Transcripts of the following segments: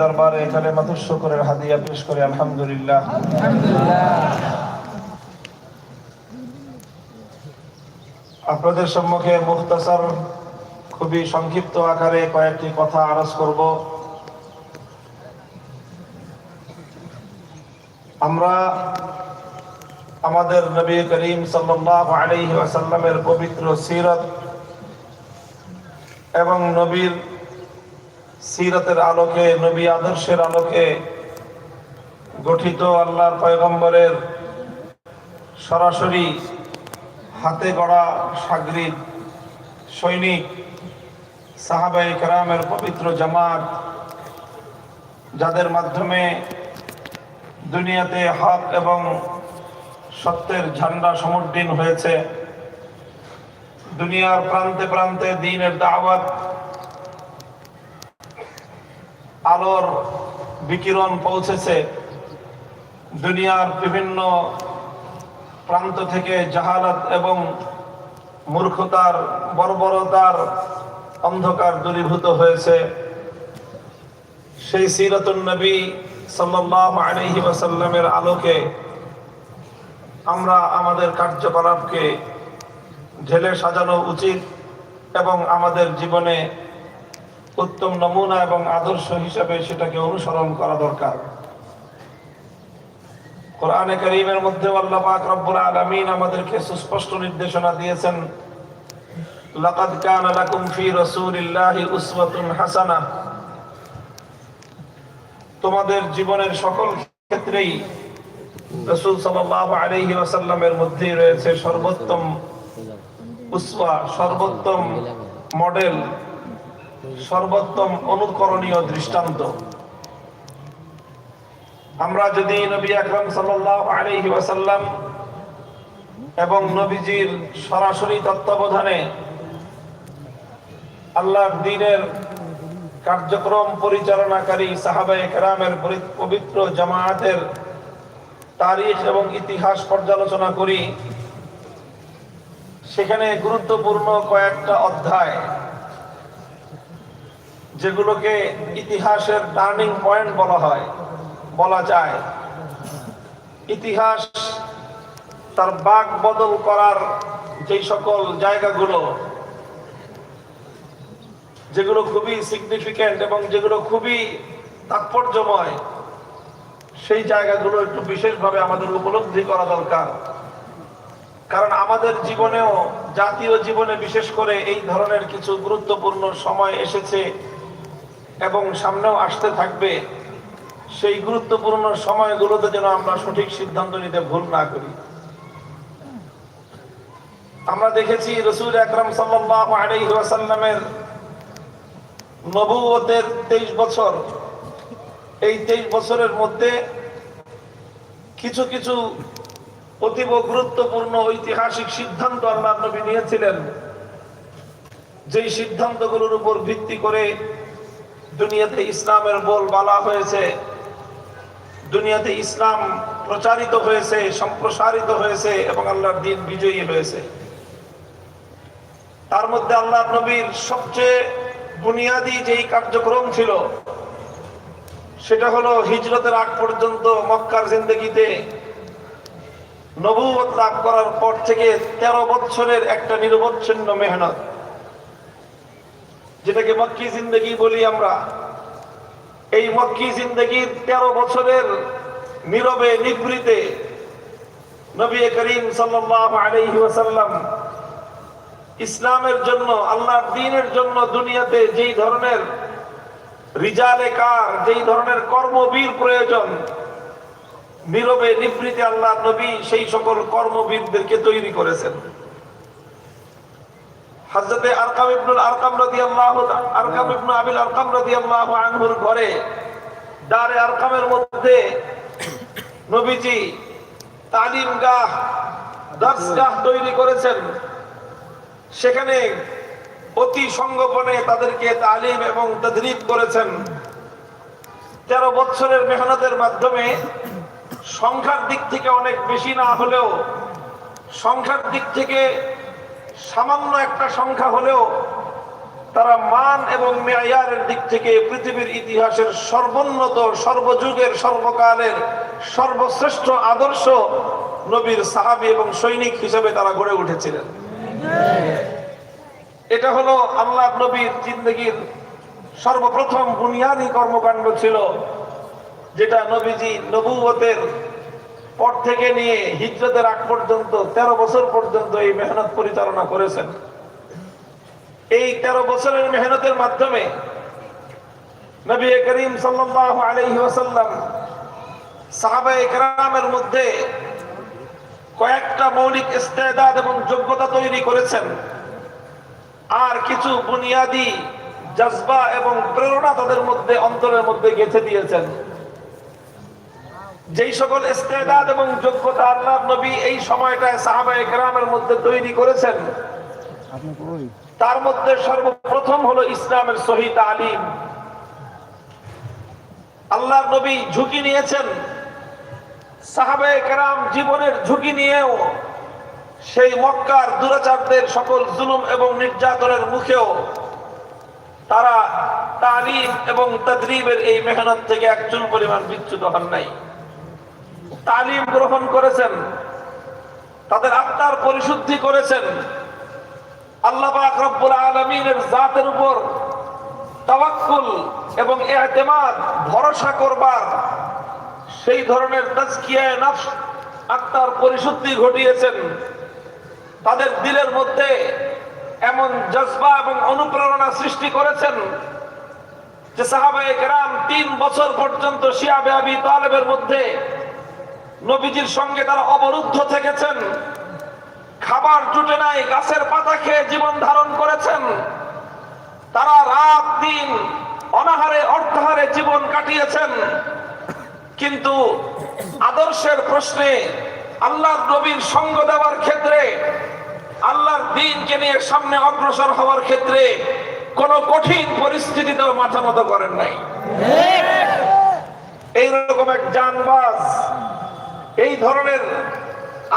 দরবারে এখানে মাতুর শুকরের হাদিয়া পেশ করে, আলহামদুলিল্লাহ। আপনাদের সম্মুখে মুখতাসার খুবই সংক্ষিপ্ত আকারে কয়েকটি কথা আরজ করব। আমরা আমাদের নবী করিম সাল্লাল্লাহু আলাইহি পবিত্র সিরত এবং নবীর সিরতের আলোকে, নবী আদর্শের আলোকে গঠিত আল্লাহর পয়গম্বরের সরাসরি হাতে গড়া সাগরিদ সৈনিক সাহাবাই কেরামের পবিত্র জামাত, যাদের মাধ্যমে দুনিয়াতে হক এবং সত্যের ঝান্ডা সমুদ্দিন হয়েছে। দুনিয়ার প্রান্তে প্রান্তে দিনের দাওয়াত আলোর বিকিরণ পৌঁছেছে। দুনিয়ার বিভিন্ন প্রান্ত থেকে জাহালাত এবং মূর্খতার, বর্বরতার অন্ধকার দূরীভূত হয়েছে। সেই সিরাতুন নবী সাল্লাল্লাহু আলাইহি ওয়াসাল্লামের আলোকে আমরা আমাদের কার্যকলাপকে ঢেলে সাজানো উচিত এবং আমাদের জীবনে উত্তম নমুনা এবং আদর্শ হিসাবে সেটাকে অনুসরণ করা দরকার। কোরআনে করিমের মধ্যে রব্বুল আমাদেরকে সুস্পষ্ট নির্দেশনা দিয়েছেন, লাকাদ কানা লাকুম ফি রাসূলিল্লাহি উসওয়াতুন তোমাদের জীবনের সকল ক্ষেত্রেই রাসূল সাল্লাল্লাহু আলাইহি ওয়াসাল্লামের মধ্যেই রয়েছে সর্বোত্তম উসওয়া, সর্বোত্তম মডেল। সর্বোত্তম অনুকরণীয় দৃষ্টান্ত। আমরা যদি নবী আকরাম ওয়াসাল্লাম এবং নবীজির সরাসরি তত্ত্বাবধানে আল্লাহর দ্বীনের কার্যক্রম পরিচালনাকারী সাহাবায়ে কেরামের পবিত্র জামায়াতের তারিখ এবং ইতিহাস পর্যালোচনা করি। সেখানে গুরুত্বপূর্ণ কয়েকটা অধ্যায় যেগুলোকে ইতিহাসের টার্নিং পয়েন্ট বলা হয়, বলা যায়। ইতিহাস তার বাক বদল করার যে সকল জায়গাগুলো, যেগুলো খুবই সিগনিফিক্যান্ট এবং যেগুলো খুবই তাৎপর্যময়, সেই জায়গাগুলো একটু বিশেষভাবে আমাদের উপলব্ধি করা দরকার। কারণ আমাদের জীবনেও জাতীয় জীবনে বিশেষ করে এই ধরনের কিছু গুরুত্বপূর্ণ সময় এসেছে। এবং সামনেও আসতে থাকবে। সেই গুরুত্বপূর্ণ সময়গুলোতে যেন আমরা সঠিক সিদ্ধান্ত নিতে ভুল না করি। আমরা দেখেছি রসুল আকরম ওয়াসাল্লামের নবুয়তের তেইশ বছর। এই তেইশ বছরের মধ্যে কিছু কিছু অতীব গুরুত্বপূর্ণ ঐতিহাসিক সিদ্ধান্ত আল্লাহ নবী নিয়েছিলেন। যেই সিদ্ধান্তগুলোর উপর ভিত্তি করে দুনিয়াতে ইসলামের বল বালা হয়েছে, দুনিয়াতে ইসলাম প্রচারিত হয়েছে, সম্প্রসারিত হয়েছে এবং আল্লাহর দিন বিজয়ী হয়েছে। তার মধ্যে আল্লাহ নবীর সবচেয়ে বুনিয়াদী যেই কার্যক্রম ছিল, সেটা হলো হিজরতের আগ পর্যন্ত মক্কার জিন্দগিতে নবুয়ত লাভ করার পর থেকে তেরো বছরের একটা নিরবচ্ছিন্ন মেহনত। যেটাকে মক্কি জিন্দগি বলি আমরা। এই মক্কি জিন্দগির তেরো বছরের নীরবে নিবৃতে নবী করিম ওয়াসাল্লাম ইসলামের জন্য, আল্লাহর দিনের জন্য দুনিয়াতে যেই ধরনের রিজালে কার, যেই ধরনের কর্মবীর প্রয়োজন, নীরবে নিবৃতে আল্লাহ নবী সেই সকল কর্মবীরদেরকে তৈরি করেছেন। হযরতে আরকাম ইবনুল আরকাম রাদিয়াল্লাহু আরকাম ইবনু আবিল আরকাম রাদিয়াল্লাহু আনহুর ঘরে, দারে আরকামের মধ্যে নবীজি তালিম গাহ দর্শগাহ তৈরি করেছেন। সেখানে অতি সংগোপনে তাদেরকে তালিম এবং তদরিব করেছেন। তেরো বছরের মেহনতের মাধ্যমে সংখ্যার দিক থেকে অনেক বেশি না হলেও সংখ্যার দিক থেকে সামান্য একটা সংখ্যা হলেও তারা মান এবং মেয়ারের দিক থেকে পৃথিবীর ইতিহাসের সর্বোন্নত, সর্বযুগের, সর্বকালের, সর্বশ্রেষ্ঠ আদর্শ নবীর সাহাবি এবং সৈনিক হিসেবে তারা গড়ে উঠেছিলেন। এটা হলো আল্লাহ নবীর জিন্দগির সর্বপ্রথম বুনিয়াদী কর্মকাণ্ড ছিল, যেটা নবীজি নবুয়তের পর থেকে নিয়ে হিজরতের আগ পর্যন্ত, তেরো বছর পর্যন্ত এই মেহনত পরিচালনা করেছেন। এই তেরো বছরের মেহনতের মাধ্যমে নবী করিম সাল্লাল্লাহু আলাইহি ওয়াসাল্লাম সাহাবায়ে কেরামের মধ্যে কয়েকটা মৌলিক ইস্তেদাদ এবং যোগ্যতা তৈরি করেছেন। আর কিছু বুনিয়াদি জজবা এবং প্রেরণা তাদের মধ্যে, অন্তরের মধ্যে গেঁথে দিয়েছেন। যেই সকল ইস্তেদাদ এবং যোগ্যতা আল্লাহ নবী এই সময়টায় সাহাবায়ে কেরামের মধ্যে তৈরি করেছেন, তার মধ্যে সর্বপ্রথম হলো ইসলামের সহি তালিম। আল্লাহ নবী ঝুঁকি নিয়েছেন সাহাবে কেরাম জীবনের ঝুঁকি নিয়েও সেই মক্কার দুরাচারদের সকল জুলুম এবং নির্যাতনের মুখেও তারা তালিম এবং তদ্রিবের এই মেহনত থেকে একজন পরিমাণ বিচ্যুত হন নাই। তালিম গ্রহণ করেছেন, তাদের আত্মার পরিশুদ্ধি করেছেন, আল্লাহ পাক রব্বুল আলামিনের জাতের উপর তাওয়াক্কুল এবং ইহতিমাদ ভরসা করবার সেই ধরনের তাজকিয়ায়ে নফস আত্মার পরিশুদ্ধি ঘটিয়েছেন। তাদের দিলের মধ্যে এমন জজবা এবং অনুপ্রেরণা সৃষ্টি করেছেন যে সাহাবায়ে কেরাম তিন বছর পর্যন্ত শিয়াবে আবি তালেবের মধ্যে নবীজির সঙ্গে তারা অবরুদ্ধ থেকেছেন। খাবার জুটে নাই গাছের পাতা খেয়ে জীবন ধারণ করেছেন। তারা রাত দিন অনাহারে অর্থাহারে জীবন কাটিয়েছেন। কিন্তু আদর্শের প্রশ্নে আল্লাহর নবীর সঙ্গ দেওয়ার ক্ষেত্রে আল্লাহর দিনকে নিয়ে সামনে অগ্রসর হওয়ার ক্ষেত্রে কোন কঠিন পরিস্থিতিতেও মাথা মতো করেন নাই। এইরকম এক জানবাজ এই ধরনের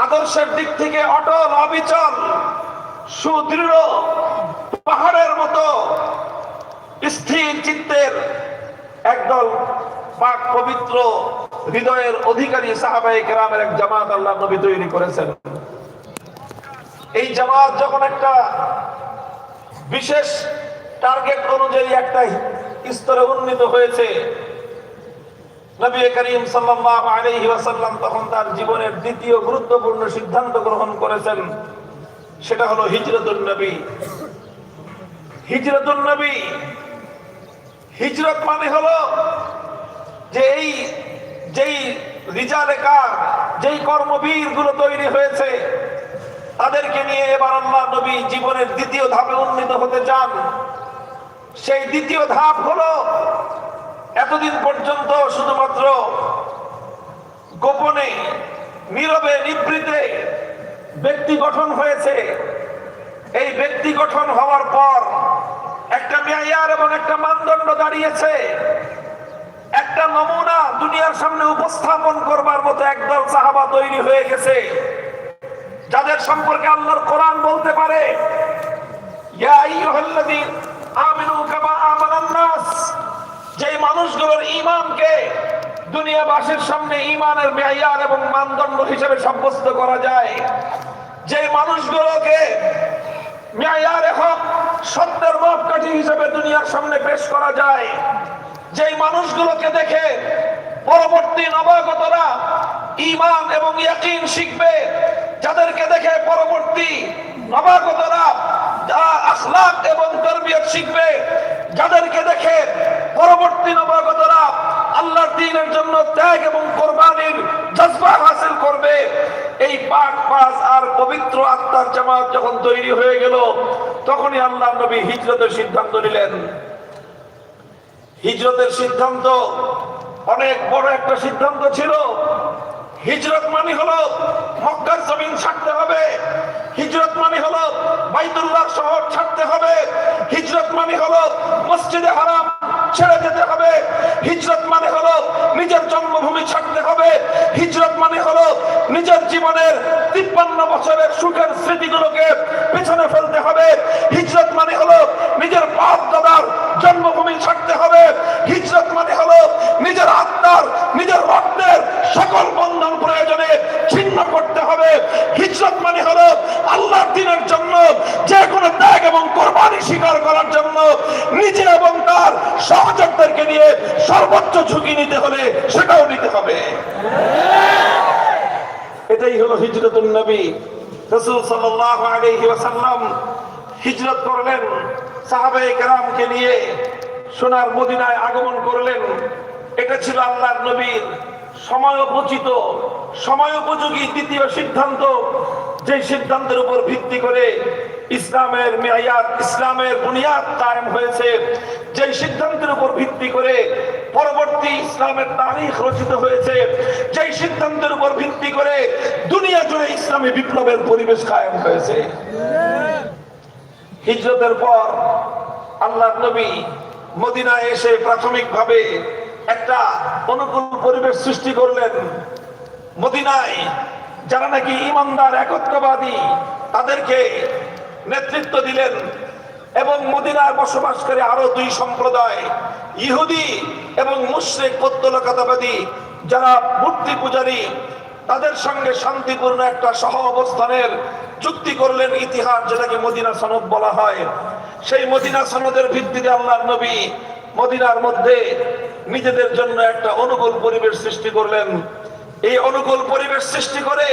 আদর্শের দিক থেকে অটল, অবিচল, সুদৃঢ় পাহাড়ের মতো স্থির চিত্তের একদল পাক পবিত্র হৃদয়ের অধিকারী সাহাবাই গ্রামের এক জামাত আল্লাহ নবী তৈরি করেছেন। এই জামাত যখন একটা বিশেষ টার্গেট অনুযায়ী একটা স্তরে উন্নীত হয়েছে নবী করিম তখন তার জীবনের দ্বিতীয় গুরুত্বপূর্ণ সিদ্ধান্ত গ্রহণ করেছেন। সেটা হলো নবী। নবী। হিজরত মানে যে এই যেই রিজালে কার, যেই কর্মবীরগুলো তৈরি হয়েছে, তাদেরকে নিয়ে এবার আল্লাহ নবী জীবনের দ্বিতীয় ধাপে উন্নীত হতে চান। সেই দ্বিতীয় ধাপ হলো এতদিন পর্যন্ত শুধুমাত্র গোপনে, নীরবে, নিবৃতে ব্যক্তি গঠন হয়েছে। এই ব্যক্তি গঠন হওয়ার পর একটা মেয়ার এবং একটা মানদণ্ড দাঁড়িয়েছে। একটা নমুনা দুনিয়ার সামনে উপস্থাপন করবার মতো একদল সাহাবা তৈরি হয়ে গেছে। যাদের সম্পর্কে আল্লাহর কোরআন বলতে পারে মানুষগুলোর ঈমানকে দুনিয়াবাসীর সামনে ইমানের মেয়ার এবং মানদণ্ড হিসেবে সাব্যস্ত করা যায়। যে মানুষগুলোকে মেয়ারে হক সত্যের মাপকাঠি হিসেবে দুনিয়ার সামনে পেশ করা যায়, যেই মানুষগুলোকে দেখে পরবর্তী নবাগতরা ইমান এবং ইয়াকিন শিখবে, যাদেরকে দেখে পরবর্তী এবং শিখবে, যাদেরকে দেখে পরবর্তী দিনের জন্য ত্যাগ এবং হাসিল করবে। এই পাক পাস আর পবিত্র আত্মার যখন তৈরি হয়ে গেল, তখনই আল্লাহ নবী হিজরতের সিদ্ধান্ত নিলেন। হিজরতের সিদ্ধান্ত অনেক বড় একটা সিদ্ধান্ত ছিল। হিজরত মানে হলো মক্কার জমিন ছাড়তে হবে। হিজরত মানে হলো বাইতুল্লাহ শহর ছাড়তে হবে। হিজরত মানে হলো মসজিদে হারাম ছেড়ে যেতে হবে। হিজরত মানে হলো নিজের জন্মভূমি ছাড়তে হবে। হিজরত মানে হলো নিজের জীবনের তিপ্পান্ন বছরের সুখের স্মৃতিগুলোকে পেছনে ফেলতে হবে। হিজরত মানে হলো নিজের বাপ দাদার জন্মভূমি ছাড়তে হবে। হিজরত মানে হলো নিজের আত্মার, নিজের রক্তের সকল বন্ধন প্রয়োজনে ছিন্ন করতে হবে। হিজরত মানে হলো আল্লাহর দিনের জন্য যে কোনো ত্যাগ এবং কোরবানি স্বীকার করার জন্য নিজে এবং তার সহযোগদেরকে নিয়ে সর্বোচ্চ ঝুঁকি নিতে হলে সেটাও নিতে হবে। এটাই হলো হিজরতুল নবী। রসুল সাল্লাল্লাহু আলাইহি ওয়াসাল্লাম হিজরত করলেন। সাহাবায়ে কেরামকে নিয়ে সোনার মদিনায় আগমন করলেন। এটা ছিল আল্লাহর নবীর সময়োপচিত, সময়োপযোগী দ্বিতীয় সিদ্ধান্ত। যে সিদ্ধান্তের উপর ভিত্তি করে ইসলামের মেয়াদ, ইসলামের বুনিয়াদ কায়েম হয়েছে। যে সিদ্ধান্তের উপর ভিত্তি করে পরবর্তী ইসলামের তারিখ রচিত হয়েছে। যে সিদ্ধান্তের উপর ভিত্তি করে দুনিয়া জুড়ে ইসলামী বিপ্লবের পরিবেশ কায়েম হয়েছে। হিজরতের পর আল্লাহ নবী মদিনায় এসে প্রাথমিকভাবে একটা অনুকূল পরিবেশ সৃষ্টি করলেন। মদিনায় যারা নাকি ইমানদার, একত্ববাদী, তাদেরকে নেতৃত্ব দিলেন এবং মদিনায় বসবাস করে আরও দুই সম্প্রদায়, ইহুদি এবং মুশরিক পত্তলকাতাবাদী, যারা মূর্তি পূজারী, তাদের সঙ্গে শান্তিপূর্ণ একটা সহ অবস্থানের চুক্তি করলেন ইতিহাস, যেটাকে মদিনা সনদ বলা হয়। সেই মদিনা সনদের ভিত্তিতে আল্লাহর নবী মদিনার মধ্যে নিজেদের জন্য একটা অনুকূল পরিবেশ সৃষ্টি করলেন। এই অনুকূল পরিবেশ সৃষ্টি করে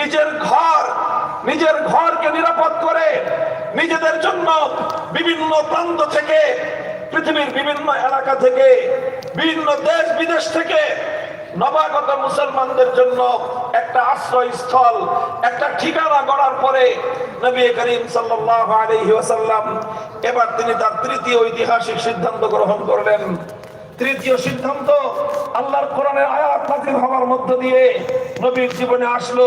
নিজের ঘর, নিজের ঘরকে নিরাপদ করে নিজেদের জন্য বিভিন্ন প্রান্ত থেকে, পৃথিবীর বিভিন্ন এলাকা থেকে, বিভিন্ন দেশ বিদেশ থেকে নবাগত মুসলমানদের জন্য একটা আশ্রয়স্থল, একটা ঠিকানা গড়ার পরে নবী করিম সাল্লাম এবার তিনি তার তৃতীয় ঐতিহাসিক সিদ্ধান্ত গ্রহণ করলেন। তৃতীয় সিদ্ধান্ত আল্লাহর কোরআনের আয়াত হওয়ার মধ্য দিয়ে নবীর জীবনে আসলো।